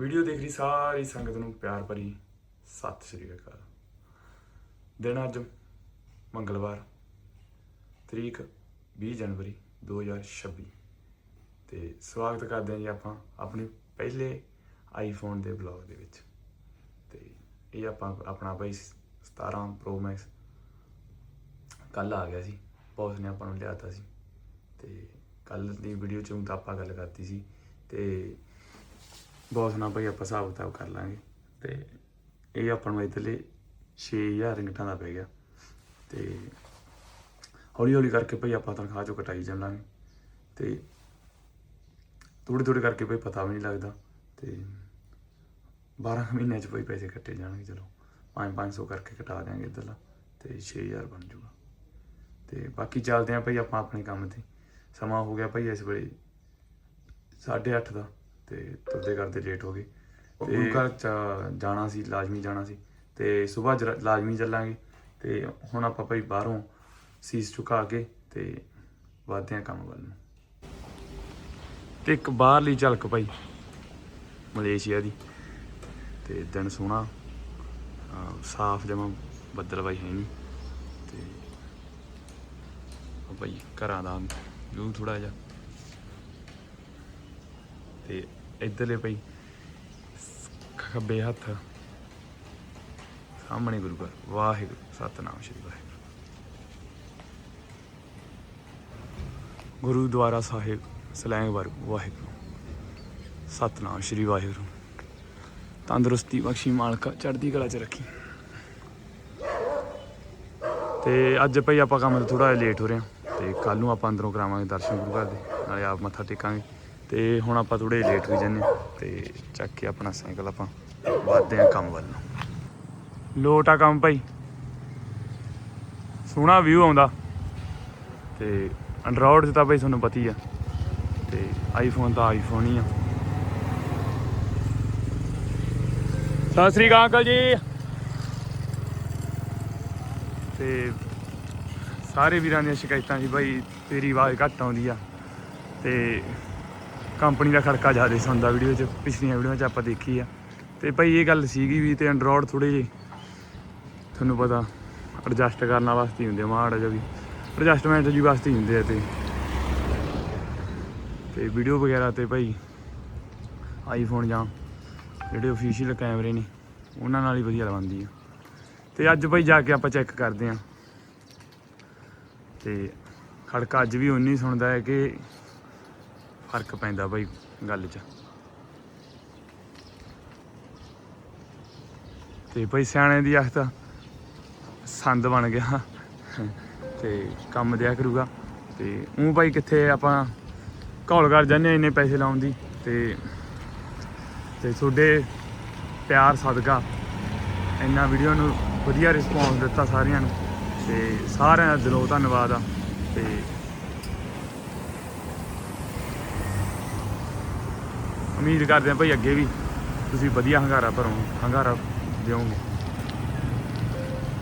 Video ਦੇਖ ਰਹੀ ਸਾਰੀ ਸੰਗਤ ਨੂੰ ਪਿਆਰ ਭਰੀ ਸਤਿ ਸ਼੍ਰੀ ਅਕਾਲ। ਦਿਨ ਅੱਜ ਮੰਗਲਵਾਰ, ਤਰੀਕ 20 ਜਨਵਰੀ 2026 ਤੇ ਸਵਾਗਤ ਕਰਦੇ ਹਾਂ ਜੀ ਆਪਾਂ ਆਪਣੇ ਪਹਿਲੇ ਆਈਫੋਨ ਦੇ ਬਲੌਗ ਦੇ ਵਿੱਚ। ਤੇ ਇਹ ਆਪਾਂ ਆਪਣਾ ਬਈ 17 ਪ੍ਰੋ ਮੈਕਸ ਕੱਲ ਆ ਗਿਆ ਸੀ ਬੌਸ ਨੇ ਆਪਾਂ ਨੂੰ ਲਿਆਤਾ ਸੀ। ਤੇ ਕੱਲ ਦੀ ਵੀਡੀਓ ਚ ਹੁਣ ਤਾਂ ਆਪਾਂ ਗੱਲ ਕਰਤੀ ਸੀ। ਤੇ ਬੌਸ ਨਾਲ ਭਾਈ ਆਪਾਂ ਹਿਸਾਬ ਕਿਤਾਬ ਕਰ ਲਾਂਗੇ। ਤੇ ਇਹ ਆਪਾਂ ਨੂੰ ਇਤਲੇ 6000 ਰਿੰਗਟਾਂ ਦਾ ਪੈ ਗਿਆ। ਤੇ ਹੌਲੀ ਹੌਲੀ ਕਰਕੇ ਭਾਈ ਆਪਾਂ ਤਨਖਾਹ ਚੋਂ ਕਟਾਈ ਚੱਲਾਂਗੇ। ਤੇ ਥੋੜੇ ਥੋੜੇ ਕਰਕੇ ਭਾਈ ਪਤਾ ਵੀ ਨਹੀਂ ਲੱਗਦਾ। ਤੇ 12 ਮਹੀਨਿਆਂ ਚ ਭਾਈ ਪੈਸੇ ਕੱਟੇ ਜਾਣਗੇ, ਚਲੋ। 5-500 ਕਰਕੇ ਕਟਾ ਦਿਆਂਗੇ ਇੱਧਰਲਾ, ਤੇ 6000 ਬਣ ਜੂਗਾ। ਤੇ ਬਾਕੀ ਚੱਲਦੇ ਆਂ ਭਾਈ ਆਪਾਂ ਆਪਣੇ ਕੰਮ ਤੇ। ਸਮਾਂ ਹੋ ਗਿਆ ਭਾਈ ਇਸ ਵੇਲੇ 8:30 ਦਾ। ਤੇ ਤੁਰਦੇ ਕਰਦੇ ਲੇਟ ਹੋ ਗਏ ਤੇ ਗੁਰੂ ਘਰ ਚ ਜਾਣਾ ਸੀ ਲਾਜ਼ਮੀ ਜਾਣਾ ਸੀ। ਤੇ ਸਵੇਰ ਲਾਜ਼ਮੀ ਚੱਲਾਂਗੇ। ਤੇ ਹੁਣ ਆਪਾਂ ਭਾਈ ਬਾਹਰੋਂ ਸੀਸ ਝੁਕਾ ਕੇ ਤੇ ਵਧਦੇ ਆਂ ਕੰਮ ਵੱਲ ਨੂੰ। ਤੇ ਇੱਕ ਬਾਹਰਲੀ ਝਲਕ ਭਾਈ ਮਲੇਸ਼ੀਆ ਦੀ। ਤੇ ਦਿਨ ਸੋਹਣਾ। ਸਾਫ਼ ਜਮਾ ਬੱਦਲ ਬਾਈ ਹੈ ਨਹੀਂ। ਤੇ ਉਹ ਭਾਈ ਘਰਾਂ ਦਾ ਵਿਊ ਥੋੜਾ ਜਿਹਾ ਤੇ ਇੱਧਰਲੇ ਭਾਈ, ਖੱਬੇ ਹੱਥ। ਸਾਹਮਣੇ ਗੁਰੂ ਘਰ, ਵਾਹਿਗੁਰੂ, ਸਤਨਾਮ ਸ਼੍ਰੀ ਵਾਹਿਗੁਰੂ। ਗੁਰੂਦੁਆਰਾ ਸਾਹਿਬ, ਸਲੈਂਗ ਸਲੈਂਗਵਰ ਵਾਹਿਗੁਰੂ। ਸਤਨਾਮ ਸ਼੍ਰੀ ਵਾਹਿਗੁਰੂ। ਤੰਦਰੁਸਤੀ ਬਖਸ਼ੀ, ਮਾਲਕਾ, ਚੜ੍ਹਦੀ ਕਲਾ ਚ ਰੱਖੀ। ਤੇ ਅੱਜ ਭਾਈ ਆਪਾਂ ਕੰਮ ਤੋਂ ਥੋੜਾ ਲੇਟ ਹੋ ਰਹੇ ਹਾਂ ਤੇ ਕੱਲ ਨੂੰ ਆਪਾਂ ਅੰਦਰੋਂ ਕਰਾਵਾਂਗੇ ਦਰਸ਼ਨ ਗੁਰੂ ਘਰ ਦੇ, ਨਾਲੇ ਆਪ ਮੱਥਾ ਟੇਕਾਂਗੇ। ਤੇ ਹੁਣ ਆਪਾਂ ਥੋੜੇ ਲੇਟ ਹੋਈ ਜੰਨੇ ਤੇ ਚੱਕ ਕੇ ਆਪਣਾ ਸਾਈਕਲ ਆਪਾਂ ਵਧਦੇ ਹਾਂ ਕੰਮ ਵੱਲ ਨੂੰ। ਲੋਟ ਆ ਕੰਮ ਭਾਈ। ਸੋਹਣਾ ਵਿਊ ਆਉਂਦਾ। ਤੇ ਐਂਡਰੋਇਡ 'ਚ ਤਾਂ ਭਾਈ ਤੁਹਾਨੂੰ ਪਤਾ ਹੀ ਆ। ਤੇ ਆਈਫੋਨ ਤਾਂ ਆਈਫੋਨ ਹੀ ਆ। ਸਤਿ ਸ੍ਰੀ ਅਕਾਲ ਅੰਕਲ ਜੀ। ਤੇ ਸਾਰੇ ਵੀਰਾਂ ਦੀਆਂ ਸ਼ਿਕਾਇਤਾਂ ਸੀ ਭਾਈ, ਤੇਰੀ ਆਵਾਜ਼ ਘੱਟ ਆਉਂਦੀ ਆ। ਤੇ ਕੰਪਨੀ ਦਾ ਖੜਕਾ ਜ਼ਿਆਦਾ ਸੁਣਦਾ ਵੀਡੀਓ 'ਚ, ਪਿਛਲੀਆਂ ਵੀਡੀਓ 'ਚ ਆਪਾਂ ਦੇਖੀ ਆ। ਤੇ ਭਾਈ ਇਹ ਗੱਲ ਸੀਗੀ ਵੀ ਤੇ ਐਂਡਰੋਇਡ ਥੋੜੇ ਜਿਹੇ, ਤੁਹਾਨੂੰ ਪਤਾ ਐਡਜਸਟ ਕਰਨ ਵਾਸਤੇ ਹੀ ਹੁੰਦੇ ਆ, ਮਾੜਾ ਜਿਹਾ ਵੀ। ਐਡਜਸਟਮੈਂਟ ਜੀ ਵਾਸਤੇ ਹੀ ਹੁੰਦੇ ਆ ਤੇ। ਤੇ ਵੀਡੀਓ ਵਗੈਰਾ ਤੇ ਭਾਈ ਆਈਫੋਨ ਜਾਂ ਜਿਹੜੇ ਅਫੀਸ਼ੀਅਲ ਕੈਮਰੇ ਨੇ, ਉਹਨਾਂ ਨਾਲ ਹੀ ਵਧੀਆ ਬਣਦੀ ਆ। ਤੇ ਅੱਜ ਭਾਈ ਜਾ ਕੇ ਆਪਾਂ ਚੈੱਕ ਕਰਦੇ ਆਂ। ਤੇ ਖੜਕਾ ਅੱਜ ਵੀ ਉਨੀ ਸੁਣਦਾ ਹੈ ਕਿ ਫ਼ਰਕ ਪੈਂਦਾ ਭਾਈ ਗੱਲ 'ਚ। ਤੇ ਭਾਈ ਸਿਆਣੇ ਦੀ ਅੱਖ ਸੰਦ ਬਣ ਗਿਆ। ਤੇ ਕੰਮ ਦਿਆ ਕਰੂਗਾ। ਤੇ ਉਹ ਭਾਈ ਕਿੱਥੇ ਆਪਾਂ ਘੋਲ ਕਰ ਜਾਂਦੇ ਹਾਂ ਇੰਨੇ ਪੈਸੇ ਲਾਉਣ ਦੀ। ਤੇ ਤੇ ਤੁਹਾਡੇ ਪਿਆਰ ਸਦਕਾ ਇੰਨਾ ਵੀਡੀਓ ਨੂੰ ਵਧੀਆ ਰਿਸਪੌਂਸ ਦਿੱਤਾ ਸਾਰਿਆਂ ਨੂੰ। ਤੇ ਸਾਰਿਆਂ ਦਾ ਦਿਲੋਂ ਧੰਨਵਾਦ ਆ ਤੇ ਉਮੀਦ ਕਰਦੇ ਹਾਂ ਭਾਈ ਅੱਗੇ ਵੀ ਤੁਸੀਂ ਵਧੀਆ ਹੰਗਾਰਾ ਭਰੋ ਹੰਗਾਰਾ ਦਿਓਗੇ।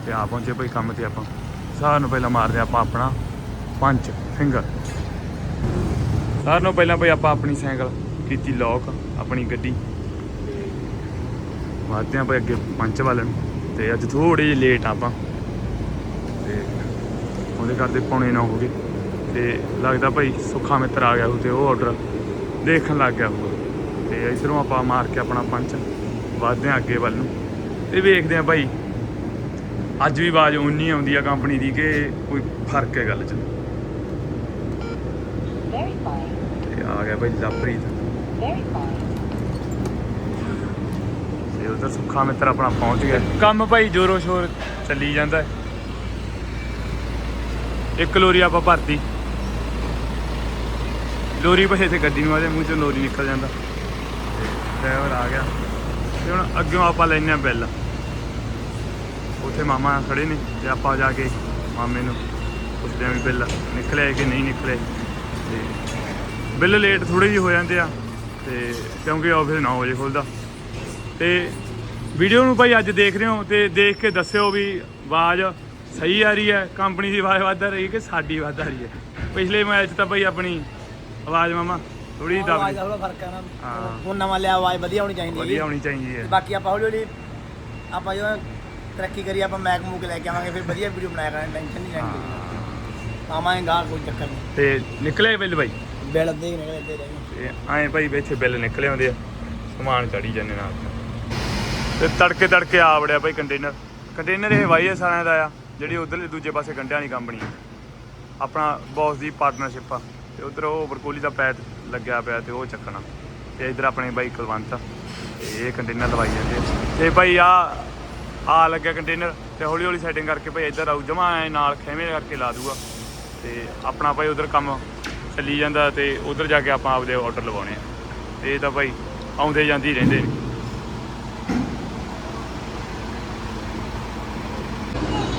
ਤੇ ਆ ਪਹੁੰਚੇ ਭਾਈ ਕੰਮ ਤੇ ਆਪਾਂ। ਸਾਰਿਆਂ ਨੂੰ ਪਹਿਲਾਂ ਮਾਰਦੇ ਆਪਾਂ ਆਪਣਾ ਪੰਜ ਫਿੰਗਰ ਸਾਰਿਆਂ ਨੂੰ ਪਹਿਲਾਂ ਭਾਈ ਆਪਾਂ ਆਪਣੀ ਸਾਈਕਲ ਕੀਤੀ ਲੋਕ ਆਪਣੀ ਗੱਡੀ। ਵਾਦਦੇ ਆਂ ਭਾਈ ਅੱਗੇ ਪੰਚ ਵਾਲੇ ਨੂੰ। ਤੇ ਅੱਜ ਥੋੜੇ ਜਿਹੇ ਲੇਟ ਆਪਾਂ। ਤੇ ਉਹਦੇ ਕਰਦੇ ਪੌਣੇ ਨਾ ਹੋ ਗਏ। ਤੇ ਲੱਗਦਾ ਭਾਈ ਸੁੱਖਾ ਮਿੱਤਰ ਆ ਗਿਆ ਉਹ ਤੇ ਉਹ ਆਰਡਰ ਦੇਖਣ ਲੱਗ ਗਿਆ। ਉਹ ਤੇ ਇਧਰੋਂ ਆਪਾਂ ਮਾਰ ਕੇ ਆਪਣਾ ਪੰਚ ਵਾਦਦੇ ਆਂ ਅੱਗੇ ਵੱਲ ਨੂੰ ਤੇ ਵੇਖਦੇ ਆਂ ਭਾਈ ਅੱਜ ਵੀ ਆਵਾਜ਼ ਉਨੀ ਆਉਂਦੀ ਆ ਕੰਪਨੀ ਦੀ ਕਿ ਕੋਈ ਫ਼ਰਕ ਹੈ ਗੱਲ 'ਚ Verifying. ਤੇ ਆ ਗਿਆ ਭਾਈ ਲਵਪ੍ਰੀਤ Verifying. ਤੇ ਉਧਰ ਸੁੱਖਾ ਮਿੱਤਰ ਆਪਣਾ ਪਹੁੰਚ ਗਿਆ ਕੰਮ ਭਾਈ ਜੋਰੋ ਸ਼ੋਰ ਚੱਲੀ ਜਾਂਦਾ। ਇੱਕ ਲੋਰੀ ਆਪਾਂ ਭਰਤੀ ਲੋਰੀ ਭਾਈ ਤੇ ਗੱਡੀ ਨੂੰ ਆਦੇ ਮੂੰਹ ਚੋਂ ਲੋਰੀ ਨਿਕਲ ਜਾਂਦਾ ਡਰਾਈਵਰ ਆ ਗਿਆ। ਤੇ ਹੁਣ ਅੱਗਿਓਂ ਆਪਾਂ ਲੈਨੇ ਆ ਬਿੱਲ। ਉੱਥੇ ਮਾਮਾ ਖੜੇ ਨੇ ਤੇ ਆਪਾਂ ਜਾ ਕੇ ਮਾਮੇ ਨੂੰ ਪੁੱਛਦੇ ਆ ਵੀ ਬਿੱਲ ਨਿਕਲੇ ਕਿ ਨਹੀਂ ਨਿਕਲੇ ਤੇ ਬਿੱਲ ਲੇਟ ਥੋੜੇ ਜਿਹੇ ਹੋ ਜਾਂਦੇ ਆ ਤੇ ਕਿਉਂਕਿ ਆਫਿਸ 9 ਵਜੇ ਖੁੱਲਦਾ। ਤੇ ਵੀਡੀਓ ਨੂੰ ਭਾਈ ਅੱਜ ਦੇਖ ਰਹੇ ਹੋ ਤੇ ਦੇਖ ਕੇ ਦੱਸਿਓ ਵੀ ਆਵਾਜ਼ ਸਹੀ ਆ ਰਹੀ ਹੈ ਕੰਪਨੀ ਦੀ ਆਵਾਜ਼ ਵੱਧ ਰਹੀ ਹੈ ਕਿ ਸਾਡੀ ਵੱਧ ਆ ਰਹੀ ਹੈ। ਪਿਛਲੇ ਮੈਚ ਤਾਂ ਭਾਈ ਆਪਣੀ ਆਵਾਜ਼ ਮਾਮਾ ਥੋੜੀ ਆਵਾਜ਼ ਦਾ ਥੋੜਾ ਫ਼ਰਕ ਹੈ ਨਾ। ਹਾਂ। ਹੁਣ ਨਵਾਂ ਲਿਆ ਆਵਾਜ਼ ਵਧੀਆ ਹੋਣੀ ਚਾਹੀਦੀ ਵਧੀਆ ਹੋਣੀ ਚਾਹੀਦੀ ਹੈ। ਬਾਕੀ ਆਪਾਂ ਹੌਲੀ ਹੌਲੀ ਆਪਾਂ ਜਦੋਂ ਤਰੱਕੀ ਕਰੀ ਆਪਾਂ ਮੈਕ ਮੂਕ ਲੈ ਕੇ ਆਵਾਂਗੇ ਫਿਰ ਵਧੀਆ ਵੀਡੀਓ ਬਣਾਇਆ ਕਰਾਂਗੇ ਟੈਨਸ਼ਨ ਨਹੀਂ ਲੈਣੀ। ਆਵਾਂਗੇ ਗਾਂ ਕੋਈ ਚੱਕਰ ਨਹੀਂ। ਤੇ ਨਿਕਲੇ ਬਿੱਲ ਬਾਈ? ਬਿਲ ਅੱਧੇ ਹੀ ਨਿਕਲੇ ਅੱਧੇ ਰਹਿ ਗਏ। ਤੇ ਐਂ ਭਾਈ ਇੱਥੇ ਬਿੱਲ ਨਿਕਲੇ ਆਉਂਦੇ ਆ ਸਮਾਨ ਚੜੀ ਜਾਂਦੇ ਨਾਲ। ਤੇ ਤੜਕੇ ਤੜਕੇ ਆ ਵੜਿਆ ਭਾਈ ਕੰਟੇਨਰ ਕੰਟੇਨਰ ਇਹ ਵਾਈਐਸ ਵਾਲਿਆਂ ਦਾ ਆ ਜਿਹੜੀ ਉਧਰਲੇ ਦੂਜੇ ਪਾਸੇ ਗੰਡਿਆਂ ਵਾਲੀ ਕੰਪਨੀ ਆ। ਆਪਣਾ ਬੌਸ ਦੀ ਪਾਰਟਨਰਸ਼ਿਪ ਆ। ਤੇ ਉਧਰ ਉਹ ਬਰਕੋਲੀ ਦਾ ਪੈਟ ਲੱਗਿਆ ਪਿਆ ਤੇ ਉਹ ਚੱਕਣਾ। ਤੇ ਇਧਰ ਆਪਣੇ ਬਾਈ ਕੁਲਵੰਤ ਆ। ਤੇ ਇਹ ਕੰਟੇਨਰ ਲਵਾਈ ਜਾਂਦੇ ਆ। ਤੇ ਭਾਈ ਆ ਆ ਲੱਗਿਆ ਕੰਟੇਨਰ ਤੇ ਹੌਲੀ ਹੌਲੀ ਸੈਟਿੰਗ ਕਰਕੇ ਭਾਈ ਇੱਧਰ ਆਊ, ਜਮਾ ਨਾਲ ਖੇਵੇਂ ਕਰਕੇ ਲਾ ਦੂਗਾ। ਤੇ ਆਪਣਾ ਭਾਈ ਉਧਰ ਕੰਮ ਚੱਲੀ ਜਾਂਦਾ ਤੇ ਉਧਰ ਜਾ ਕੇ ਆਪਾਂ ਆਪਦੇ ਆਰਡਰ ਲਵਾਉਣੇ ਆ। ਤੇ ਇਹ ਤਾਂ ਭਾਈ ਆਉਂਦੇ ਜਾਂਦੇ ਹੀ ਰਹਿੰਦੇ ਨੇ।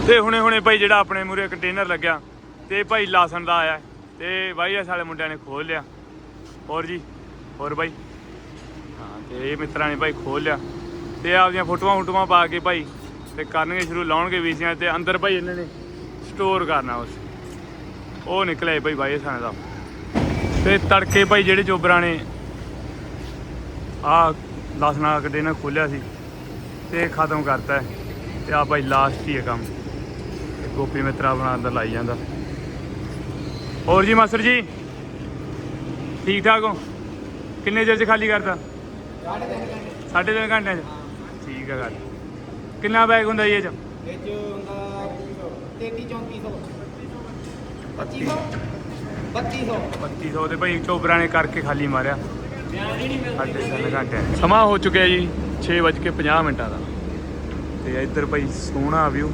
ਤੇ ਹੁਣੇ ਹੁਣੇ ਭਾਈ ਜਿਹੜਾ ਆਪਣੇ ਮੂਰੇ ਕੰਟੇਨਰ ਲੱਗਿਆ, ਤੇ ਭਾਈ ਲਾਸਨ ਦਾ ਆਇਆ। ਤੇ ਬਾਈ, ਇਸ ਵਾਲੇ ਮੁੰਡਿਆਂ ਨੇ ਖੋਲ ਲਿਆ। ਹੋਰ ਜੀ, ਹੋਰ ਬਾਈ। ਹਾਂ, ਤੇ ਇਹ ਮਿੱਤਰਾਂ ਨੇ ਭਾਈ ਖੋਲ ਲਿਆ। ਤੇ ਆਪਦੀਆਂ ਫੋਟੋਆਂ ਫੋਟੋਆਂ ਪਾ ਕੇ ਭਾਈ ਤੇ ਕਰਨਗੇ ਸ਼ੁਰੂ, ਲਾਉਣਗੇ ਵੀਸੀਆਂ ਤੇ ਅੰਦਰ ਭਾਈ ਇਹਨਾਂ ਨੇ ਸਟੋਰ ਕਰਨਾ ਉਸ। ਉਹ ਨਿਕਲਿਆ ਭਾਈ ਬਾਈ ਸਾਨੇ ਦਾ। ਤੇ ਤੜਕੇ ਭਾਈ ਜਿਹੜੇ ਚੋਬਰਾਂ ਨੇ ਆ ਲਾਸਣਾ ਕੰਟੇਨਰ ਖੋਲਿਆ ਸੀ, ਤੇ ਖਤਮ ਕਰਤਾ ਹੈ। ਤੇ ਆ ਭਾਈ ਲਾਸਟ ਹੀ ਹੈ ਕੰਮ। ਤੇ ਗੋਪੀ ਮਿੱਤਰਾ ਆਪਣਾ ਅੰਦਰ ਲਾਈ ਜਾਂਦਾ। ਹੋਰ ਜੀ ਮਾਸਟਰ ਜੀ? ਠੀਕ ਠਾਕ ਹੋ? ਕਿੰਨੇ ਚਿਰ ਚ ਖਾਲੀ ਕਰਤਾ? ਸਾਢੇ ਤਿੰਨ ਘੰਟਿਆਂ ਚ। ਠੀਕ ਹੈ ਗੱਲ। ਕਿੰਨਾ ਬੈਗ ਹੁੰਦਾ ਜੀ ਇਹ ਚ? ਇਹ ਚ ਹੁੰਦਾ 33 3400 2500 3200 3200 ਤੇ ਭਾਈ ਚੋਬਰਾਂ ਨੇ ਕਰਕੇ ਖਾਲੀ ਮਾਰਿਆ। ਸਾਢੇ ਤਿੰਨ ਘੰਟੇ ਸਮਾਂ ਹੋ ਚੁੱਕਿਆ ਜੀ 6:50 ਮਿੰਟਾਂ ਦਾ। ਤੇ ਇੱਧਰ ਭਾਈ ਸੋਹਣਾ ਵਿਊ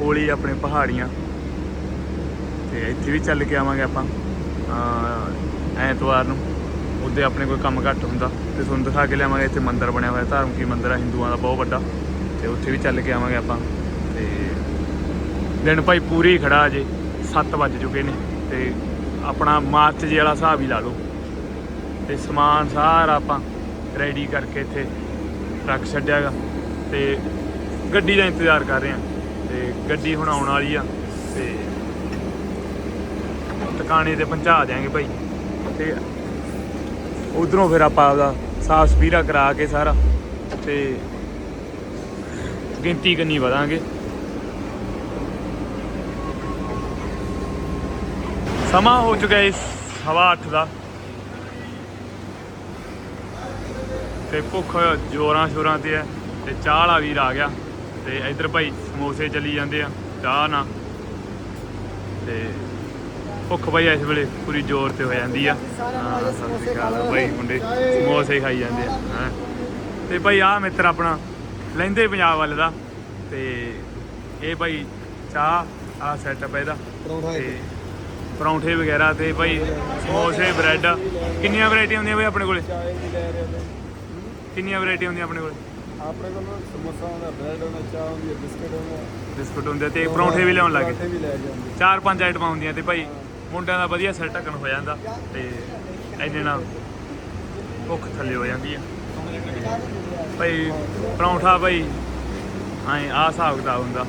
ਕੋਲੀ ਆਪਣੇ ਪਹਾੜੀਆਂ। ਤੇ ਇੱਥੇ ਵੀ ਚੱਲ ਕੇ ਆਵਾਂਗੇ ਆਪਾਂ। ਐਤਵਾਰ ਨੂੰ। ਉਹਦੇ ਆਪਣੇ ਕੋਈ ਕੰਮ ਘੱਟ ਹੁੰਦਾ। ਤੇ ਤੁਹਾਨੂੰ ਦਿਖਾ ਕੇ ਲਿਆਵਾਂਗੇ, ਇੱਥੇ ਮੰਦਿਰ ਬਣਿਆ ਹੋਇਆ, ਧਾਰਮਿਕ ਮੰਦਿਰ ਆ, ਹਿੰਦੂਆਂ ਦਾ ਬਹੁਤ ਵੱਡਾ। ਤੇ ਉੱਥੇ ਵੀ ਚੱਲ ਕੇ ਆਵਾਂਗੇ ਆਪਾਂ। ਤੇ ਦਿਨ ਭਾਈ ਪੂਰੀ ਹੀ ਖੜਾ ਅਜੇ 7 ਵੱਜ ਚੁੱਕੇ ਨੇ। ਤੇ ਆਪਣਾ ਮਾਰਚ ਜੇ ਵਾਲਾ ਹਿਸਾਬ ਹੀ ਲਾ ਲਓ। ਤੇ ਸਮਾਨ ਸਾਰਾ ਆਪਾਂ ਰੈਡੀ ਕਰਕੇ ਇੱਥੇ ਰੱਖ ਛੱਡਿਆਗਾ। ਤੇ ਗੱਡੀ ਦਾ ਇੰਤਜ਼ਾਰ ਕਰ ਰਹੇ ਹਾਂ। ਤੇ ਗੱਡੀ ਹੁਣ ਆਉਣ ਵਾਲੀ ਆ। ਤੇ ਟਿਕਾਣੇ ਤੇ ਪਹੁੰਚਾ ਦਿਆਂਗੇ ਭਾਈ। ਤੇ ਉਧਰੋਂ ਫਿਰ ਆਪਾਂ ਆਪਦਾ ਸਾਫ਼ ਸਪੀਰਾ ਕਰਾ ਕੇ ਸਾਰਾ ਤੇ ਗਿਣਤੀ ਕੰਨੀ ਵਧਾਂਗੇ। ਸਮਾਂ ਹੋ ਚੁੱਕਾ ਹੈ ਸਵਾ ਅੱਠ ਦਾ। ਤੇ ਭੁੱਖ ਜੋਰਾਂ ਸ਼ੋਰਾਂ ਤੇ ਹੈ ਤੇ ਚਾਹ ਵਾਲਾ ਵੀਰ ਆ ਗਿਆ। ਤੇ ਇੱਧਰ ਭਾਈ ਸਮੋਸੇ ਚਲੀ ਜਾਂਦੇ ਆ, ਚਾਹ ਨਾਲ। ਤੇ ਭੁੱਖ ਭਾਈ ਇਸ ਵੇਲੇ ਪੂਰੀ ਜ਼ੋਰ ਤੇ ਹੋ ਜਾਂਦੀ ਆ। ਹਾਂ, ਸਤਿ ਸ਼੍ਰੀ ਅਕਾਲ ਭਾਈ ਮੁੰਡੇ ਸਮੋਸੇ ਖਾਈ ਜਾਂਦੇ ਆ ਹਾਂ। ਤੇ ਭਾਈ ਆ ਮਿੱਤਰ ਆਪਣਾ ਲੈਂਦੇ ਪੰਜਾਬ ਵੱਲ ਦਾ ਤੇ ਇਹ ਭਾਈ ਚਾਹ ਆ ਸੈਟਅਪ ਇਹਦਾ ਤੇ ਪਰੌਂਠੇ ਵਗੈਰਾ ਤੇ ਭਾਈ ਸਮੋਸੇ ਬ੍ਰੈਡ। ਕਿੰਨੀਆਂ ਵੈਰਾਈਟੀਆਂ ਹੁੰਦੀਆਂ ਭਾਈ ਆਪਣੇ ਕੋਲੇ? ਕਿੰਨੀਆਂ ਵੈਰਾਈਟੀਆਂ ਹੁੰਦੀਆਂ ਆਪਣੇ ਕੋਲੇ? ਆਪਣੇ ਕੋਲ ਸਮੋਸਾ ਹੁੰਦਾ ਬ੍ਰੈਡ ਹੁੰਦਾ ਚਾਹ ਹੁੰਦੀ ਹੈ ਬਿਸਕਟ ਹੁੰਦਾ। ਬਿਸਕੁਟ ਹੁੰਦੇ ਤੇ ਪਰੌਂਠੇ ਵੀ ਲਿਆਉਣ ਲੱਗੇ ਚਾਰ ਪੰਜ ਆਈਟਮਾਂ ਹੁੰਦੀਆਂ ਤੇ ਭਾਈ ਮੁੰਡਿਆਂ ਦਾ ਵਧੀਆ ਸਿਰ ਢੱਕਣ ਹੋ ਜਾਂਦਾ ਤੇ ਇੰਨੇ ਨਾਲ ਭੁੱਖ ਥੱਲੇ ਹੋ ਜਾਂਦੀ ਆ। ਭਾਈ ਪਰੌਂਠਾ ਭਾਈ ਐਂ ਆਹ ਹਿਸਾਬ ਕਿਤਾਬ ਹੁੰਦਾ।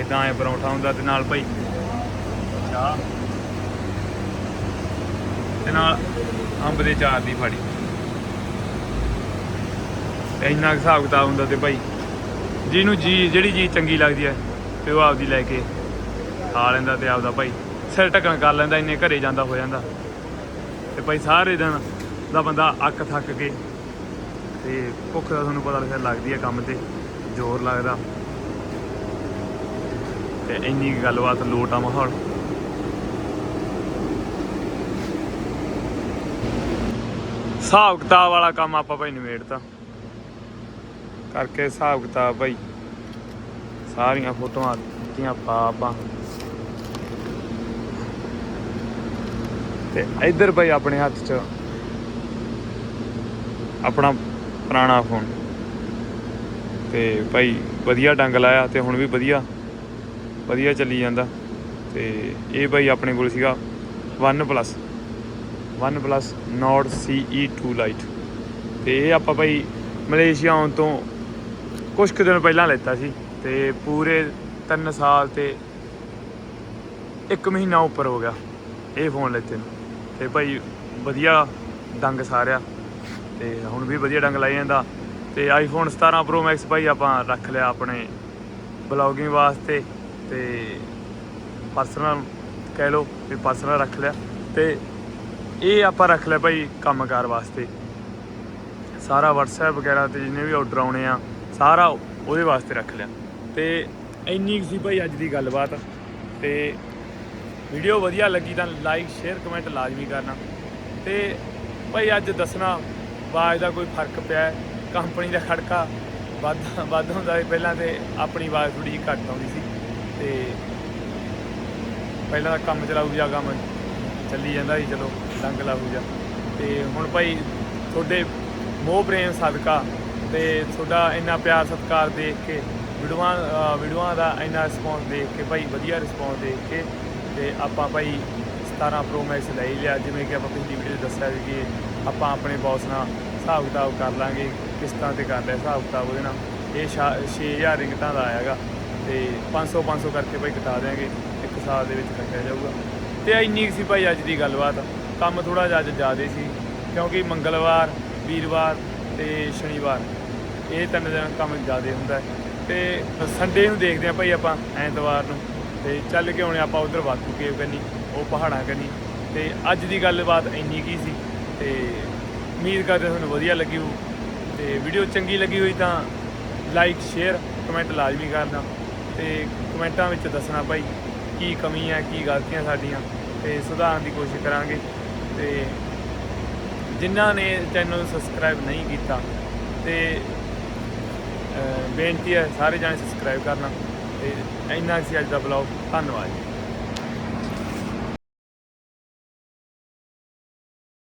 ਇਦਾਂ ਐ ਪਰੌਂਠਾ ਹੁੰਦਾ ਤੇ ਨਾਲ ਭਾਈ ਚਾਹ ਤੇ ਨਾਲ ਅੰਬ ਦੇ ਚਾਰ ਦੀ ਫਾੜੀ। ਇੰਨਾ ਕੁ ਹਿਸਾਬ ਕਿਤਾਬ ਹੁੰਦਾ ਤੇ ਭਾਈ ਜਿਹਨੂੰ ਜੀ, ਜਿਹੜੀ ਚੀਜ਼ ਚੰਗੀ ਲੱਗਦੀ ਹੈ ਤੇ ਉਹ ਆਪਦੀ ਲੈ ਕੇ ਖਾ ਲੈਂਦਾ ਤੇ ਆਪਦਾ ਭਾਈ ਸਿਰ ਢੱਕਣ ਕਰ ਲੈਂਦਾ, ਇੰਨੇ ਘਰੇ ਜਾਂਦਾ, ਹੋ ਜਾਂਦਾ। ਤੇ ਭਾਈ ਸਾਰੇ ਦਿਨ ਦਾ ਬੰਦਾ ਅੱਕ ਥੱਕ ਕੇ ਤੇ ਭੁੱਖ ਦਾ ਤੁਹਾਨੂੰ ਪਤਾ ਫਿਰ ਲੱਗਦੀ ਹੈ ਕੰਮ ਤੇ, ਜ਼ੋਰ ਲੱਗਦਾ। ਤੇ ਇੰਨੀ ਗੱਲਬਾਤ, ਲੋਟ ਆ ਮਾਹੌਲ। ਹਿਸਾਬ ਕਿਤਾਬ ਵਾਲਾ ਕੰਮ ਆਪਾਂ ਭਾਈ ਨਿਬੇੜਤਾ। ਕਰਕੇ ਹਿਸਾਬ ਕਿਤਾਬ ਭਾਈ, ਸਾਰੀਆਂ ਫੋਟੋਆਂ ਦਿੱਤੀਆਂ ਪਾ ਆਪਾਂ ਤੇ ਇੱਧਰ ਬਈ ਆਪਣੇ ਹੱਥ 'ਚ ਆਪਣਾ ਪੁਰਾਣਾ ਫੋਨ ਤੇ ਭਾਈ ਵਧੀਆ ਡੰਗ ਲਾਇਆ ਤੇ ਹੁਣ ਵੀ ਵਧੀਆ ਵਧੀਆ ਚੱਲੀ ਜਾਂਦਾ। ਤੇ ਇਹ ਭਾਈ ਆਪਣੇ ਕੋਲ ਸੀਗਾ 1 plus 1 plus Nord CE2 Lite ਤੇ ਇਹ ਆਪਾਂ ਭਾਈ ਮਲੇਸ਼ੀਆ ਆਉਣ ਤੋਂ ਕੁਝ ਕੁ ਦਿਨ ਪਹਿਲਾਂ ਲੈਤਾ ਸੀ ਤੇ ਪੂਰੇ 3 ਸਾਲ ਤੇ 1 ਮਹੀਨਾ ਉੱਪਰ ਹੋ ਗਿਆ ਇਹ ਫੋਨ ਲੈਤੇ ਨੂੰ। ਤੇ ਭਾਈ ਵਧੀਆ ਡੰਗ ਸਾਰਿਆ। ਤੇ ਹੁਣ ਵੀ ਵਧੀਆ ਡੰਗ ਲਾਈ ਜਾਂਦਾ। ਤੇ ਆਈਫੋਨ 17 Pro Max ਭਾਈ ਆਪਾਂ ਰੱਖ ਲਿਆ ਆਪਣੇ ਬਲੌਗਿੰਗ ਵਾਸਤੇ ਤੇ ਪਰਸਨਲ ਕਹਿ ਲਓ ਵੀ ਪਰਸਨਲ ਰੱਖ ਲਿਆ। ਤੇ ਇਹ ਆਪਾਂ ਰੱਖ ਲਿਆ ਭਾਈ ਕੰਮਕਾਰ ਵਾਸਤੇ। ਸਾਰਾ WhatsApp ਵਗੈਰਾ ਤੇ ਜਿੰਨੇ ਵੀ ਆਰਡਰ ਆਉਣੇ ਆ, ਸਾਰਾ ਉਹਦੇ ਵਾਸਤੇ ਰੱਖ ਲਿਆ। ਤੇ ਇੰਨੀ ਕੁ ਸੀ ਭਾਈ ਅੱਜ ਦੀ ਗੱਲਬਾਤ। ਤੇ ਵੀਡੀਓ ਵਧੀਆ ਲੱਗੀ ਤਾਂ ਲਾਈਕ ਸ਼ੇਅਰ ਕਮੈਂਟ ਲਾਜ਼ਮੀ ਕਰਨਾ। ਤੇ ਭਾਈ ਅੱਜ ਦੱਸਣਾ, ਆਵਾਜ਼ ਦਾ ਕੋਈ ਫ਼ਰਕ ਪਿਆ ਕੰਪਨੀ ਦਾ ਖੜਕਾ ਵੱਧ ਵੱਧ ਹੁੰਦਾ ਸੀ ਪਹਿਲਾਂ ਤੇ ਆਪਣੀ ਆਵਾਜ਼ ਥੋੜੀ ਜਿਹੀ ਘੱਟ ਆਉਂਦੀ ਸੀ। ਤੇ ਪਹਿਲਾਂ ਤਾਂ ਕੰਮ ਚਲਾਊ ਜਾ ਕੰਮ ਚੱਲੀ ਜਾਂਦਾ ਸੀ, ਚਲੋ ਡੰਗ ਲਾਊ ਜਾ। ਤੇ ਹੁਣ ਭਾਈ ਤੁਹਾਡੇ ਮੋਹ, ਪ੍ਰੇਮ, ਸਦਕਾ ਤੇ ਤੁਹਾਡਾ ਇੰਨਾ ਪਿਆਰ ਸਤਿਕਾਰ ਦੇਖ ਕੇ ਵੀਡੀਓਆਂ ਅਹ ਵੀਡੀਓਆਂ ਦਾ ਇੰਨਾ ਰਿਸਪੌਂਸ ਦੇਖ ਕੇ, ਭਾਈ ਵਧੀਆ ਰਿਸਪੌਂਸ ਦੇਖ ਕੇ ਤੇ ਆਪਾਂ ਭਾਈ 17 Pro Max ਲੈ ਲਿਆ। ਜਿਵੇਂ ਕਿ ਆਪਾਂ ਪਿਛਲੀ ਵੀਡੀਓ 'ਚ ਦੱਸਿਆ ਸੀ ਕਿ ਆਪਾਂ ਆਪਣੇ ਬੌਸ ਨਾਲ ਹਿਸਾਬ ਕਿਤਾਬ ਕਰ ਲਾਂਗੇ ਕਿਸ਼ਤਾਂ ਤੇ ਕਰ ਲਿਆ ਹਿਸਾਬ ਕਿਤਾਬ ਉਹਦੇ ਨਾਲ। ਇਹ 6000 ਰਿੰਗਟਾਂ ਦਾ ਆਇਆਗਾ ਤੇ 500 500 ਕਰਕੇ ਭਾਈ ਕਟਾ ਦਿਆਂਗੇ, ਇੱਕ ਸਾਲ ਦੇ ਵਿੱਚ ਕੱਟਿਆ ਜਾਊਗਾ। ਤੇ ਇੰਨੀ ਕੁ ਸੀ ਭਾਈ ਅੱਜ ਦੀ ਗੱਲਬਾਤ। ਕੰਮ ਥੋੜਾ ਜਿਹਾ ਅੱਜ ਜ਼ਿਆਦਾ ਸੀ, ਕਿਉਂਕਿ ਮੰਗਲਵਾਰ, ਵੀਰਵਾਰ ਤੇ ਸ਼ਨੀਵਾਰ, ਇਹ ਤਿੰਨ ਦਿਨ ਕੰਮ ਜ਼ਿਆਦਾ ਹੁੰਦਾ। ਹੈ ਤੇ ਸੰਡੇ ਨੂੰ ਦੇਖਦੇ ਆ ਭਾਈ ਆਪਾਂ ਐਤਵਾਰ ਨੂੰ। ਤੇ ਚੱਲ ਕੇ ਆਉਣੇ ਆਪਾਂ ਉਧਰ ਵਾਕੂ ਕੇਵ ਕਰਨੀ ਉਹ ਪਹਾੜਾਂ ਕਰਨੀ ਤੇ ਅੱਜ ਦੀ ਗੱਲਬਾਤ ਇੰਨੀ ਕੀ ਸੀ ਤੇ ਉਮੀਦ ਕਰਦੇ ਤੁਹਾਨੂੰ ਵਧੀਆ ਲੱਗੀ ਹੋ ਤੇ ਵੀਡੀਓ ਚੰਗੀ ਲੱਗੀ ਹੋਈ ਤਾਂ ਲਾਈਕ, ਸ਼ੇਅਰ, ਕਮੈਂਟ ਲਾਜ਼ਮੀ ਕਰਨਾ ਤੇ ਕਮੈਂਟਾਂ ਵਿੱਚ ਦੱਸਣਾ ਭਾਈ ਕੀ ਕਮੀ ਹੈ ਕੀ ਗਲਤੀਆਂ ਸਾਡੀਆਂ ਤੇ ਸੁਧਾਰਨ ਦੀ ਕੋਸ਼ਿਸ਼ ਕਰਾਂਗੇ। ਤੇ ਜਿਨ੍ਹਾਂ ਨੇ ਚੈਨਲ ਨੂੰ ਸਬਸਕ੍ਰਾਈਬ ਨਹੀਂ ਕੀਤਾ ਤੇ ਬੇਨਤੀ ਹੈ ਸਾਰੇ ਜਾਣੇ ਸਬਸਕ੍ਰਾਈਬ ਕਰਨਾ। ਤੇ ਇੰਨਾ ਸੀ ਅੱਜ ਦਾ ਬਲੌਗ ਧੰਨਵਾਦ ਜੀ।